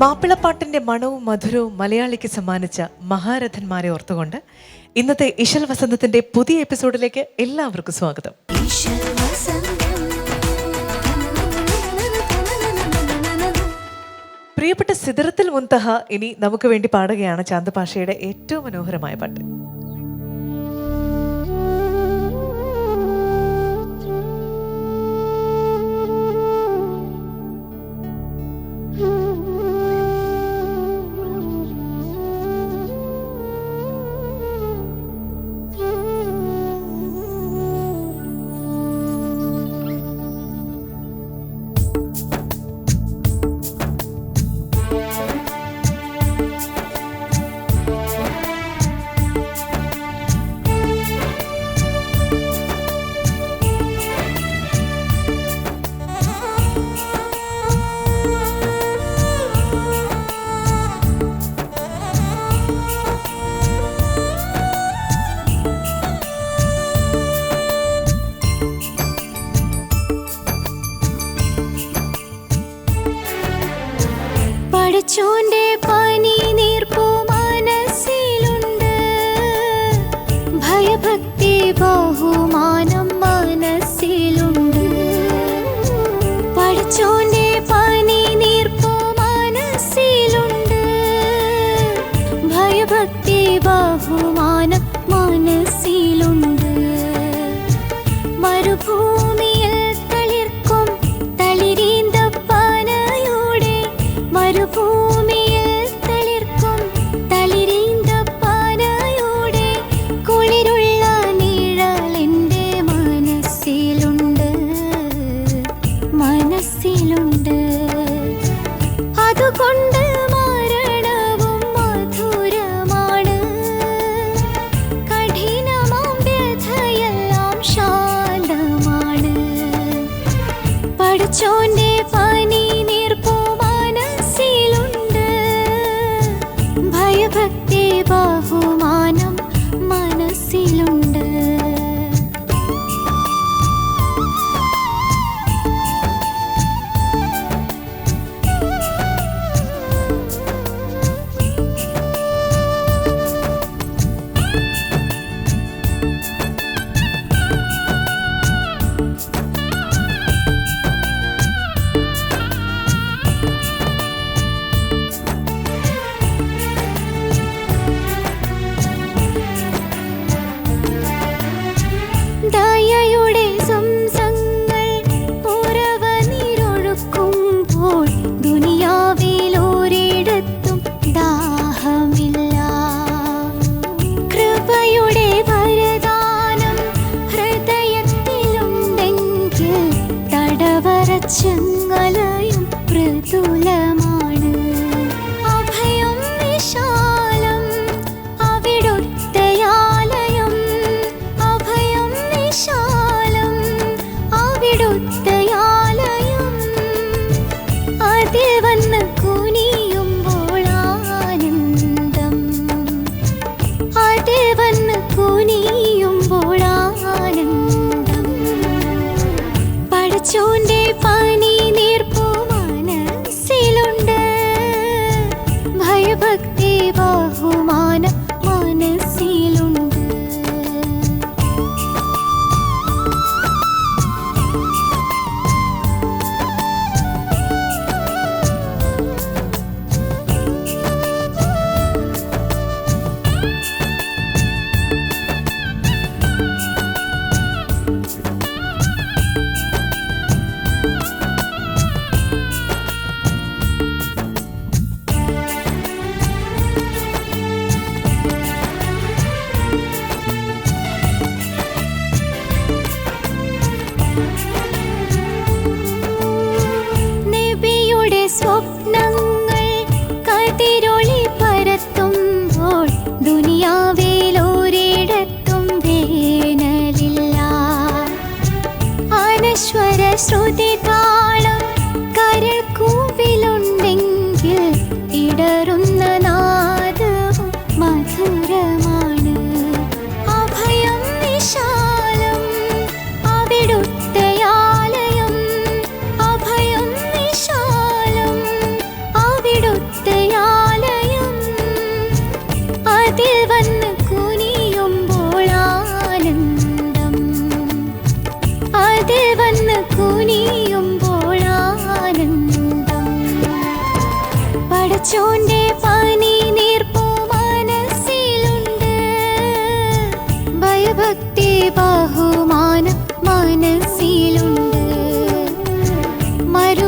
മാപ്പിളപ്പാട്ടിന്റെ മണവും മധുരവും മലയാളിക്ക് സമ്മാനിച്ച മഹാരഥന്മാരെ ഓർത്തുകൊണ്ട് ഇന്നത്തെ ഇശൽ വസന്തത്തിന്റെ പുതിയ എപ്പിസോഡിലേക്ക് എല്ലാവർക്കും സ്വാഗതം. പ്രിയപ്പെട്ട സിദറത്തിൽ മുൻതഹ ഇനി നമുക്ക് വേണ്ടി പാടുകയാണ് ചാന്ത് പാഷയുടെ ഏറ്റവും മനോഹരമായ പാട്ട്. chunde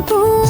不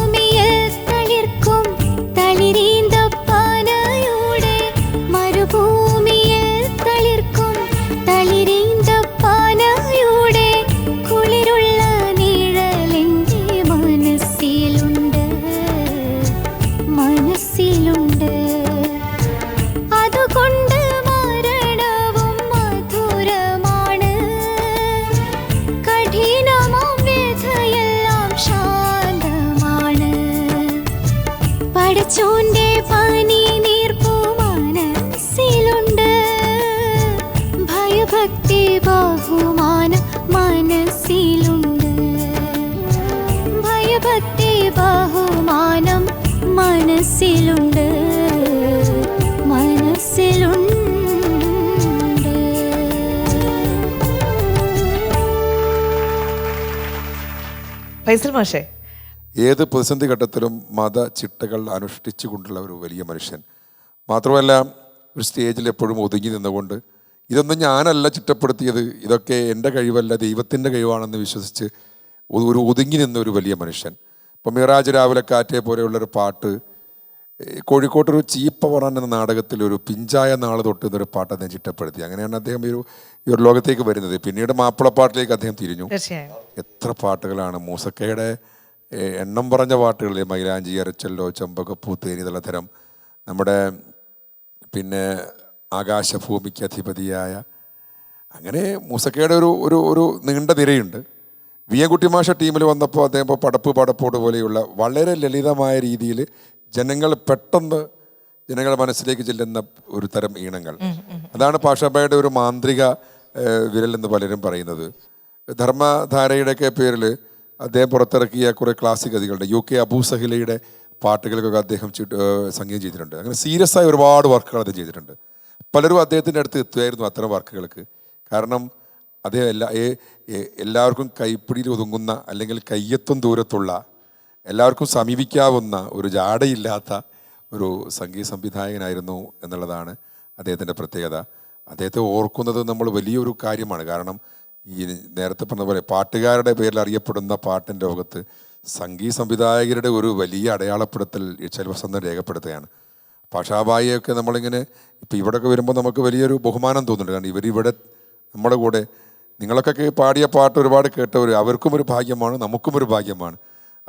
ഫൈസൽ മാഷേ? ഏത് പ്രതിസന്ധി ഘട്ടത്തിലും മത ചിട്ടകൾ അനുഷ്ഠിച്ചു കൊണ്ടുള്ള ഒരു വലിയ മനുഷ്യൻ. മാത്രമല്ല ഒരു സ്റ്റേജിൽ എപ്പോഴും ഒതുങ്ങി നിന്നുകൊണ്ട് ഇതൊന്നും ഞാനല്ല ചിട്ടപ്പെടുത്തിയത് ഇതൊക്കെ എന്റെ കഴിവല്ല ദൈവത്തിന്റെ കഴിവാണെന്ന് വിശ്വസിച്ച് ഒരു ഒതുങ്ങി നിന്ന ഒരു വലിയ മനുഷ്യൻ. ഇപ്പം മിറാജ് രാവിലെ കാറ്റെ പോലെയുള്ളൊരു പാട്ട് കോഴിക്കോട്ടൊരു ചീപ്പവറൻ എന്ന നാടകത്തിൽ ഒരു പിഞ്ചായ നാൾ തൊട്ട് എന്നൊരു പാട്ട് അദ്ദേഹം ചിട്ടപ്പെടുത്തി. അങ്ങനെയാണ് അദ്ദേഹം ഈ ഒരു ഈ ഒരു ലോകത്തേക്ക് വരുന്നത്. പിന്നീട് മാപ്പിളപ്പാട്ടിലേക്ക് അദ്ദേഹം തിരിഞ്ഞു. എത്ര പാട്ടുകളാണ്. മൂസക്കയുടെ എണ്ണം പറഞ്ഞ പാട്ടുകൾ മൈലാഞ്ചി അരച്ചല്ലോ ചെമ്പകപ്പൂ തേനിതളതരം നമ്മുടെ പിന്നെ ആകാശഭൂമിക്ക് അധിപതിയായ അങ്ങനെ മൂസക്കയുടെ ഒരു ഒരു ഒരു നീണ്ട നിരയുണ്ട് വി എൻ കുട്ടിമാഷ ടീമിൽ വന്നപ്പോൾ അദ്ദേഹം ഇപ്പോൾ പടപ്പ് പടപ്പോട് പോലെയുള്ള വളരെ ലളിതമായ രീതിയിൽ ജനങ്ങൾ പെട്ടെന്ന് ജനങ്ങളുടെ മനസ്സിലേക്ക് ചെല്ലുന്ന ഒരു തരം ഈണങ്ങൾ. അതാണ് പാഷാബായുടെ ഒരു മാന്ത്രിക വിരൽ എന്ന് പലരും പറയുന്നത്. ധർമ്മധാരയുടെയൊക്കെ പേരിൽ അദ്ദേഹം പുറത്തിറക്കിയ കുറേ ക്ലാസിക് കഥകളുണ്ട് യു കെ അബൂ സഹിലയുടെ പാട്ടുകൾക്കൊക്കെ അദ്ദേഹം സംഗീതം ചെയ്തിട്ടുണ്ട്. അങ്ങനെ സീരിയസ് ആയ ഒരുപാട് വർക്കുകൾ അദ്ദേഹം ചെയ്തിട്ടുണ്ട്. പലരും അദ്ദേഹത്തിന്റെ അടുത്ത് എത്തുമായിരുന്നു അത്തരം വർക്കുകൾക്ക്. കാരണം അദ്ദേഹം എല്ലാ എല്ലാവർക്കും കൈപ്പിടിയിൽ ഒതുങ്ങുന്ന അല്ലെങ്കിൽ കയ്യെത്തും ദൂരത്തുള്ള എല്ലാവർക്കും സമീപിക്കാവുന്ന ഒരു ജാടയില്ലാത്ത ഒരു സംഗീത സംവിധായകനായിരുന്നു എന്നുള്ളതാണ് അദ്ദേഹത്തിന്റെ പ്രത്യേകത. അദ്ദേഹത്തെ ഓർക്കുന്നത് നമ്മൾ വലിയൊരു കാര്യമാണ്. കാരണം ഈ നേരത്തെ പറഞ്ഞ പോലെ പാട്ടുകാരുടെ പേരിൽ അറിയപ്പെടുന്ന പാട്ടിന്റെ ലോകത്ത് സംഗീത സംവിധായകരുടെ ഒരു വലിയ അടയാളപ്പെടുത്തൽ ഇച്ചൽ വസന്തം രേഖപ്പെടുത്തുകയാണ്. പക്ഷാബായിയൊക്കെ നമ്മളിങ്ങനെ ഇപ്പം ഇവിടെയൊക്കെ വരുമ്പോൾ നമുക്ക് വലിയൊരു ബഹുമാനം തോന്നുന്നുണ്ട്. കാരണം ഇവരിവിടെ നമ്മുടെ കൂടെ നിങ്ങളൊക്കെ പാടിയ പാട്ട് ഒരുപാട് കേട്ടവർ അവർക്കും ഒരു ഭാഗ്യമാണ് നമുക്കും ഒരു ഭാഗ്യമാണ്.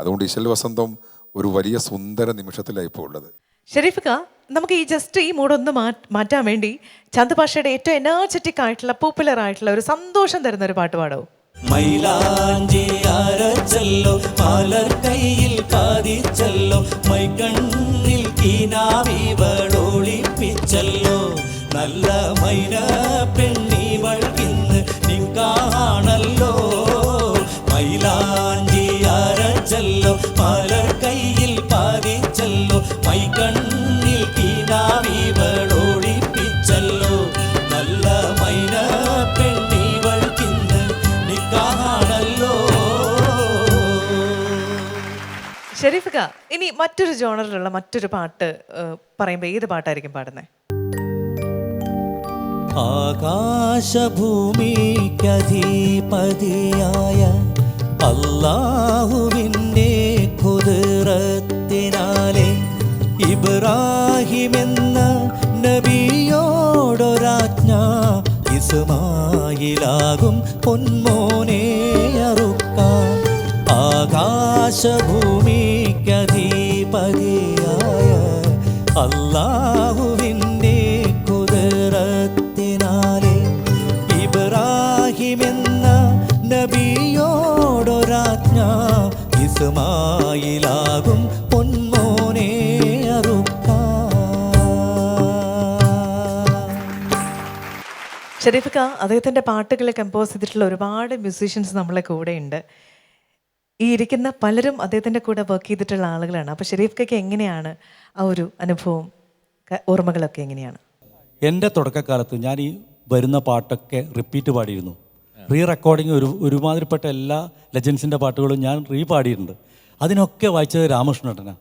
അതുകൊണ്ട് ഇശൽ വസന്തം ഒരു വലിയ സുന്ദര നിമിഷത്തിലായി ഇപ്പോൾ ഉള്ളത് ഷെരീഫിക്ക നമുക്ക് ഈ ജസ്റ്റ് ഈ മൂടൊന്ന് മാറ്റാൻ വേണ്ടി ചന്ദ് ഭാഷയുടെ ഏറ്റവും എനർജറ്റിക് ആയിട്ടുള്ള പോപ്പുലർ ആയിട്ടുള്ള ഒരു സന്തോഷം തരുന്ന ഒരു പാട്ട് പാടോ. മൈലാഞ്ചി അരച്ചല്ലോ പാലർ കയ്യിൽ പാതിച്ചല്ലോ മൈക്കണ്ണിൽ കിനാവിവളൊളിപ്പിച്ചല്ലോ നല്ല മൈന പെണ്ണിവൾ ഇന്ന് നിക്കാണല്ലോ മൈലാഞ്ചി അരച്ചല്ലോ പാലർ കയ്യിൽ പാതിച്ചല്ലോ മൈക്കണ്ണിൽ കിനാവിവളൊളിപ്പിച്ചല്ലോ നല്ല മൈന പെണ്ണിവൾക്കിന്ന് നിക്കാണല്ലോ ഷെരീഫിക്ക ഇനി മറ്റൊരു ജോണറിലുള്ള മറ്റൊരു പാട്ട് പറയുമ്പോൾ ഏത് പാട്ടായിരിക്കും പാടുന്നത് ആകാശഭൂമിക്കധിപതിയായ അള്ളാഹുവിന്റെ കുതിരത്തിനാലെ ഇബ്രാഹിമെന്ന നബിയോടൊരാജ്ഞ ഇസുമായിലാകും പൊന്മോനെ അറുക്കാൻ. ആകാശഭൂമിക്കധീപതിയായ അള്ളാഹുവിന്റെ ഇസ്മായിലാകും പൊന്മോനെ ഷെരീഫിക്ക അദ്ദേഹത്തിന്റെ പാട്ടുകൾ കമ്പോസ് ചെയ്തിട്ടുള്ള ഒരുപാട് മ്യൂസീഷ്യൻസ് നമ്മളെ കൂടെയുണ്ട് ഉണ്ട്. ഈ ഇരിക്കുന്ന പലരും അദ്ദേഹത്തിന്റെ കൂടെ വർക്ക് ചെയ്തിട്ടുള്ള ആളുകളാണ്. അപ്പോൾ ഷെരീഫ്ക്കയ്ക്ക് എങ്ങനെയാണ് ആ ഒരു അനുഭവം ഓർമ്മകളൊക്കെ എങ്ങനെയാണ്? എന്റെ തുടക്കക്കാലത്ത് ഞാൻ ഈ വരുന്ന പാട്ടൊക്കെ റിപ്പീറ്റ് പാടിയിരുന്നു. റീ റെക്കോർഡിങ് ഒരു ഒരുമാതിരിപ്പെട്ട എല്ലാ ലെജൻസിന്റെ പാട്ടുകളും ഞാൻ റീ പാടിയിട്ടുണ്ട് അതിനൊക്കെ വായിച്ചത് രാമകൃഷ്ണേട്ടനാണ്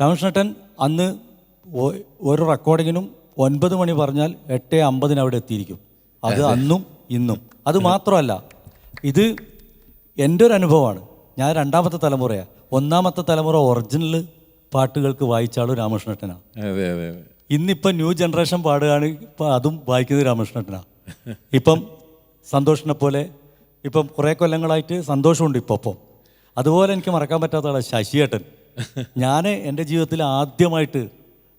രാമകൃഷ്ണേട്ടൻ അന്ന് ഓരോ റെക്കോർഡിങ്ങിനും ഒൻപത് മണി പറഞ്ഞാൽ എട്ട് അമ്പതിന് അവിടെ എത്തിയിരിക്കും. അത് അന്നും ഇന്നും. അത് മാത്രമല്ല ഇത് എന്റെ ഒരു അനുഭവമാണ്. ഞാൻ രണ്ടാമത്തെ തലമുറയാണ് ഒന്നാമത്തെ തലമുറ ഒറിജിനൽ പാട്ടുകൾക്ക് വായിച്ചാളും രാമകൃഷ്ണേട്ടനാണ് അതെ അതെ അതെ. ഇന്നിപ്പം ന്യൂ ജനറേഷൻ പാടുകയാണ് ഇപ്പം അതും വായിക്കുന്നത് രാമകൃഷ്ണേട്ടനാണ് ഇപ്പം സന്തോഷിനെ പോലെ. ഇപ്പം കുറേ കൊല്ലങ്ങളായിട്ട് സന്തോഷമുണ്ട് ഇപ്പം ഒപ്പം അതുപോലെ എനിക്ക് മറക്കാൻ പറ്റാത്ത ആളാണ് ശശിയേട്ടൻ ഞാൻ എന്റെ ജീവിതത്തിൽ ആദ്യമായിട്ട്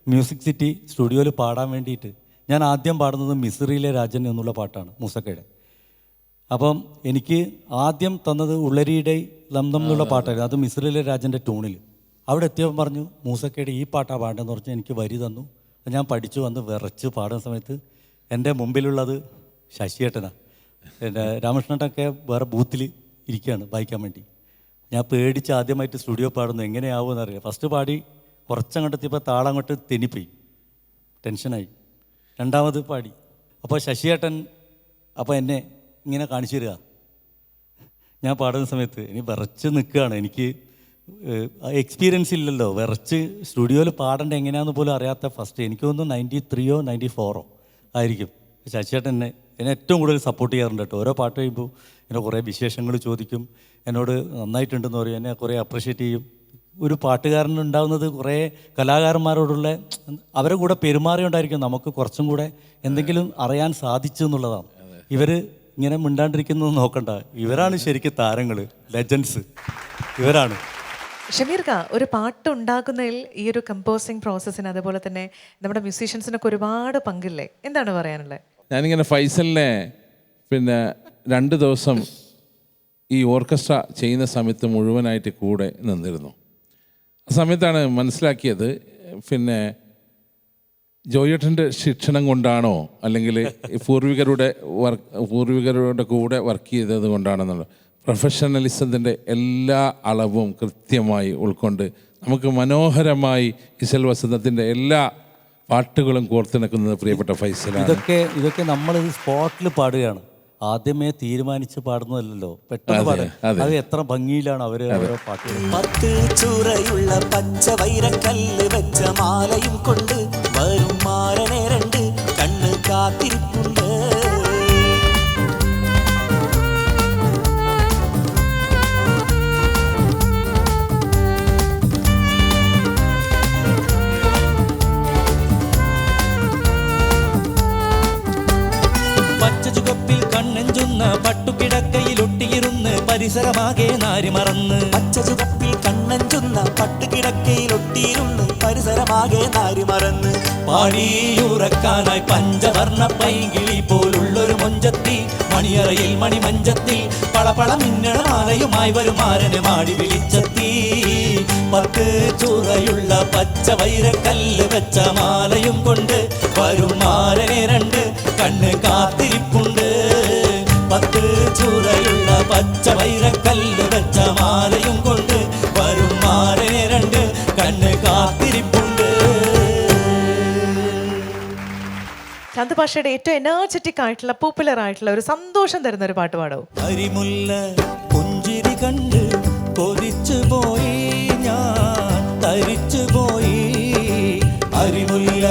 മ്യൂസിക് സിറ്റി സ്റ്റുഡിയോയിൽ പാടാൻ വേണ്ടിയിട്ട് ഞാൻ ആദ്യം പാടുന്നത് മിസറിയിലെ രാജൻ എന്നുള്ള പാട്ടാണ് മൂസക്കയുടെ. അപ്പം എനിക്ക് ആദ്യം തന്നത് ഉള്ളരിയുടെ ലംദം എന്നുള്ള പാട്ടായിരുന്നു. അത് മിസറിയിലെ രാജന്റെ ട്യൂണിൽ അവിടെ എത്തിയപ്പോൾ പറഞ്ഞു മൂസക്കയുടെ ഈ പാട്ടാണ് പാടേണ്ടതെന്ന് പറഞ്ഞാൽ എനിക്ക് വരി തന്നു. ഞാൻ പഠിച്ചു വന്ന് വിറച്ച് പാടുന്ന സമയത്ത് എന്റെ മുമ്പിലുള്ളത് ശശിയേട്ടനാണ് എന്റെ രാമകൃഷ്ണനൊക്കെ വേറെ ബൂത്തിൽ ഇരിക്കുകയാണ് വായിക്കാൻ വേണ്ടി. ഞാൻ പേടിച്ച് ആദ്യമായിട്ട് സ്റ്റുഡിയോ പാടുന്നു എങ്ങനെയാവുമെന്ന് അറിയാം ഫസ്റ്റ് പാടി കുറച്ചങ്ങോട്ട് എത്തിയപ്പോൾ താളം അങ്ങോട്ട് തെന്നിപ്പോയി. ടെൻഷനായി. രണ്ടാമത് പാടി. അപ്പോൾ ശശിയേട്ടൻ അപ്പോൾ എന്നെ ഇങ്ങനെ കാണിച്ചു തരിക. ഞാൻ പാടുന്ന സമയത്ത് ഇനി വിറച്ച് നിൽക്കുകയാണ്. എനിക്ക് എക്സ്പീരിയൻസ് ഇല്ലല്ലോ. വിറച്ച് സ്റ്റുഡിയോയിൽ പാടേണ്ട എങ്ങനെയാണെന്ന് പോലും അറിയാത്ത ഫസ്റ്റ് എനിക്ക് തോന്നുന്നു നയന്റി ത്രീയോ നയന്റി ഫോറോ ആയിരിക്കും. ശശിയേട്ടൻ എന്നെ എന്നെ ഏറ്റവും കൂടുതൽ സപ്പോർട്ട് ചെയ്യാറുണ്ട് കേട്ടോ ഓരോ പാട്ട് കഴിയുമ്പോൾ എന്നെ കുറേ വിശേഷങ്ങൾ ചോദിക്കും. എന്നോട് നന്നായിട്ടുണ്ടെന്ന് പറയും. എന്നെ കുറേ അപ്രിഷ്യേറ്റ് ചെയ്യും. ഒരു പാട്ടുകാരൻ ഉണ്ടാവുന്നത് കുറേ കലാകാരന്മാരോടുള്ള അവരെ കൂടെ പെരുമാറിയുണ്ടായിരിക്കും നമുക്ക് കുറച്ചും കൂടെ എന്തെങ്കിലും അറിയാൻ സാധിച്ചു എന്നുള്ളതാണ്. ഇവർ ഇങ്ങനെ മിണ്ടാണ്ടിരിക്കുന്നത് നോക്കണ്ട. ഇവരാണ് ശരിക്കും താരങ്ങൾ ലെജൻസ് ഇവരാണ്. ഷമീർക്ക ഒരു പാട്ട് ഉണ്ടാക്കുന്നതിൽ ഈ ഒരു കമ്പോസിങ് പ്രോസസ്സിന് അതുപോലെ തന്നെ നമ്മുടെ മ്യൂസീഷ്യൻസിനൊക്കെ ഒരുപാട് പങ്കില്ലേ? എന്താണ് പറയാനുള്ളത് ഞാനിങ്ങനെ ഫൈസലിനെ പിന്നെ രണ്ട് ദിവസം ഈ ഓർക്കസ്ട്ര ചെയ്യുന്ന സമയത്ത് മുഴുവനായിട്ട് കൂടെ നിന്നിരുന്നു. ആ സമയത്താണ് മനസ്സിലാക്കിയത് പിന്നെ ജോയേട്ടന്റെ ശിക്ഷണം കൊണ്ടാണോ അല്ലെങ്കിൽ പൂർവികരുടെ വർക്ക് പൂർവികരുടെ കൂടെ വർക്ക് ചെയ്തത് കൊണ്ടാണെന്നുള്ളത് പ്രൊഫഷണലിസത്തിന്റെ എല്ലാ അളവും കൃത്യമായി ഉൾക്കൊണ്ട് നമുക്ക് മനോഹരമായി ഇസൽ വസന്തത്തിന്റെ എല്ലാ പാട്ടുകളും കോർത്തിണക്കുന്നത് പ്രിയപ്പെട്ട ഫൈസൽ ഇതൊക്കെ ഇതൊക്കെ നമ്മൾ സ്പോട്ടിൽ പാടുകയാണ്. ആദ്യമേ തീരുമാനിച്ച് പാടുന്നതല്ലോ പെട്ടെന്ന് അതെ, പാടുക. അതെ. എത്ര ഭംഗിയിലാണ് അവർ ഓരോ പാട്ടുകൾ പത്ത് ചൂറയുള്ള പച്ച വൈരക്കല്ല് വെച്ച മാലയും കൊണ്ട് വരും മാരനെ രണ്ട്. കണ്ണ് കാത്തിരിപ്പുണ്ട് പട്ടുകിടക്കയിലൊട്ടിയിരുന്ന് പരിസരമാകെ നാരി മറന്ന് പച്ച ചുവപ്പിൽ കണ്ണഞ്ചുന്ന പട്ടുകിടക്കയിലൊട്ടിയിരുന്ന് പരിസരമാകെ നാരി മറന്ന് പാടിയുറക്കാനായി പഞ്ചവർണ പൈകിളി പോലുള്ളൊരു മൊഞ്ചത്തി മണിയറയിൽ മണിമഞ്ചത്തി പളപള മിന്നണമാലയുമായി വരും ആരനെ മാടി വിളിച്ചെത്തി. പത്ത് ചൂറയുള്ള പച്ച വൈരക്കല്ല് വെച്ച മാലയും കൊണ്ട് വരും ആരനെ രണ്ട് കണ്ണ് കാത്തിരിപ്പുണ്ട്. പത്ത് ചുറയുള്ള പച്ച വൈരക്കല്ല് വെച്ച മാലയും കൊണ്ട് വരും ആരനെ രണ്ട് കണ്ണ് കാത്തിരിപ്പുണ്ട്. ചന്ദപാഷയുടെ ഏറ്റവും എനർജറ്റിക് ആയിട്ടുള്ള പോപ്പുലർ ആയിട്ടുള്ള ഒരു സന്തോഷം തരുന്ന ഒരു പാട്ട് പാടോ. അരിമുല്ല പുഞ്ചിരി കണ്ട് കൊതിച്ചു പോയി ഞാൻ തരിച്ചു പോയി. അരിമുല്ല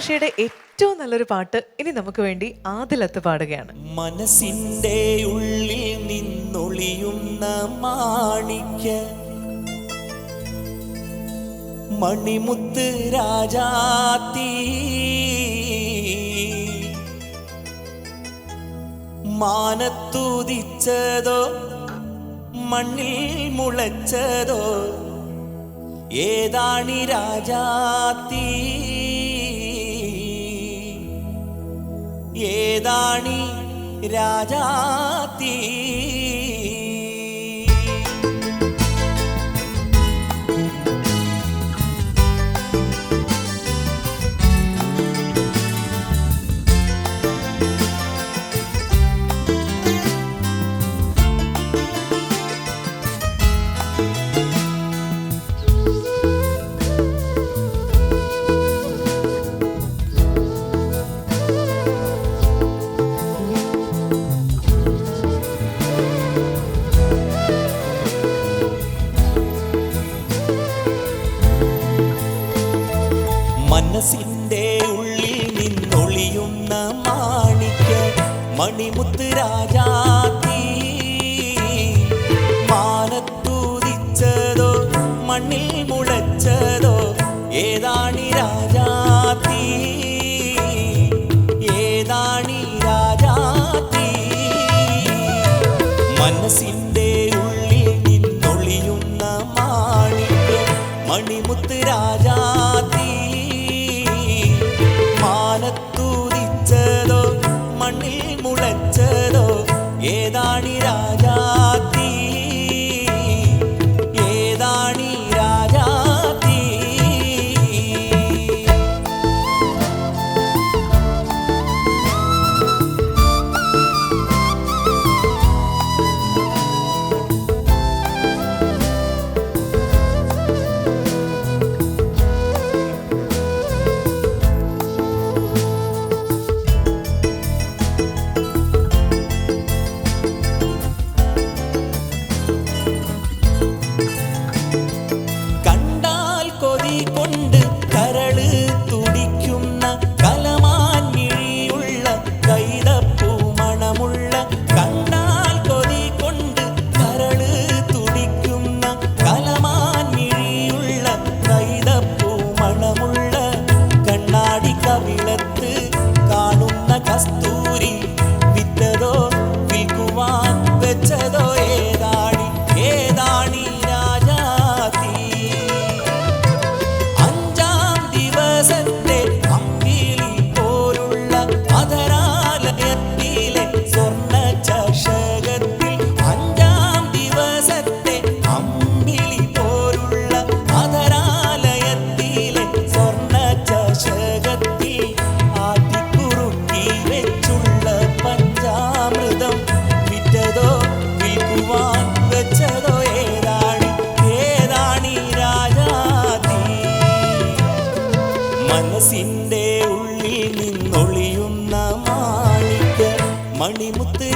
ഭാഷയുടെ ഏറ്റവും നല്ലൊരു പാട്ട് ഇനി നമുക്ക് വേണ്ടി ആദിലത്ത് പാടുകയാണ്. മനസ്സിന്റെ ഉള്ളിൽ നിന്നൊളിയുന്ന മാണിക്യ മണിമുത്ത് രാജാത്തി മാനത്തുദിച്ചതോ മണ്ണിൽ മുളച്ചതോ ഏതാണി രാജാത്തീ ഏതാണി രാജാത്തീ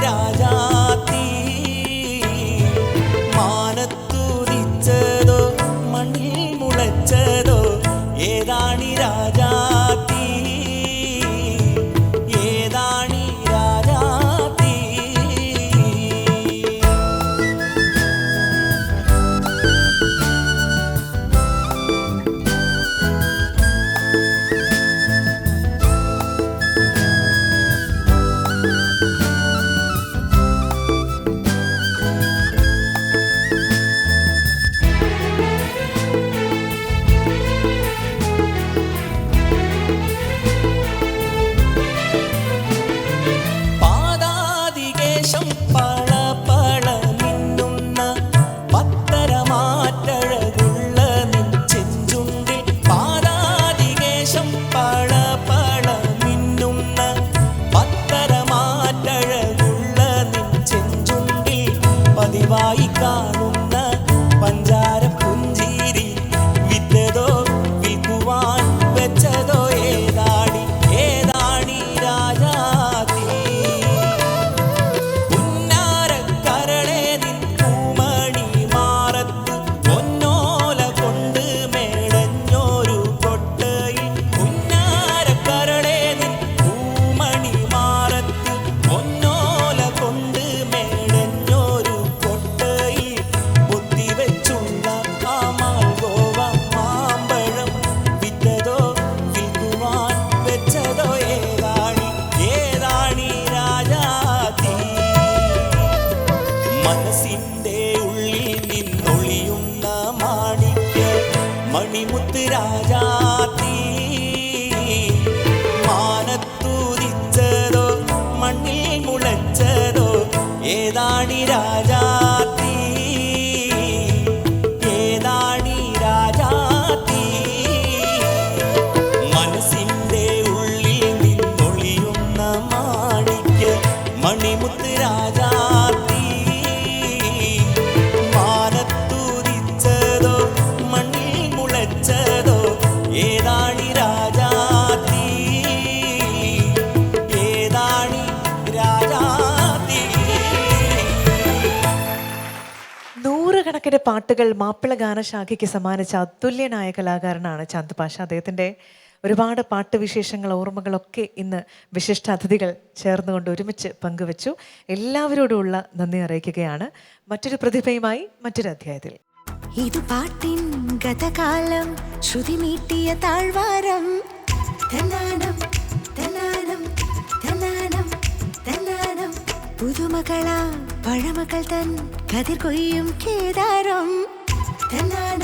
രാജാത്തി മാനത്തുദിച്ചതോ മണ്ണിൽ മുളച്ചതോ ഏതാണി രാജ നൂറുകണക്കിന് പാട്ടുകൾ മാപ്പിള ഗാനശാഖയ്ക്ക് സമ്മാനിച്ച അതുല്യനായ കലാകാരനാണ് ചാന്ത് പാഷ. അദ്ദേഹത്തിന്റെ ഒരുപാട് പാട്ട് വിശേഷങ്ങൾ ഓർമ്മകളൊക്കെ ഇന്ന് വിശിഷ്ട അതിഥികൾ ചേർന്നുകൊണ്ട് ഒരുമിച്ച് പങ്കുവച്ചു. എല്ലാവരോടുമുള്ള നന്ദി അറിയിക്കുകയാണ്. മറ്റൊരു പ്രതിഭയുമായി മറ്റൊരു അധ്യായത്തിൽ. ഇത് പാട്ടിൻ ഗതകാലം ശ്രുതി മീട്ടിയ താഴ്വാരം. പുതുമകളാ പഴമകൾ തൻ കതിർ കൊയ്യും കേദാരം. തന്നാനം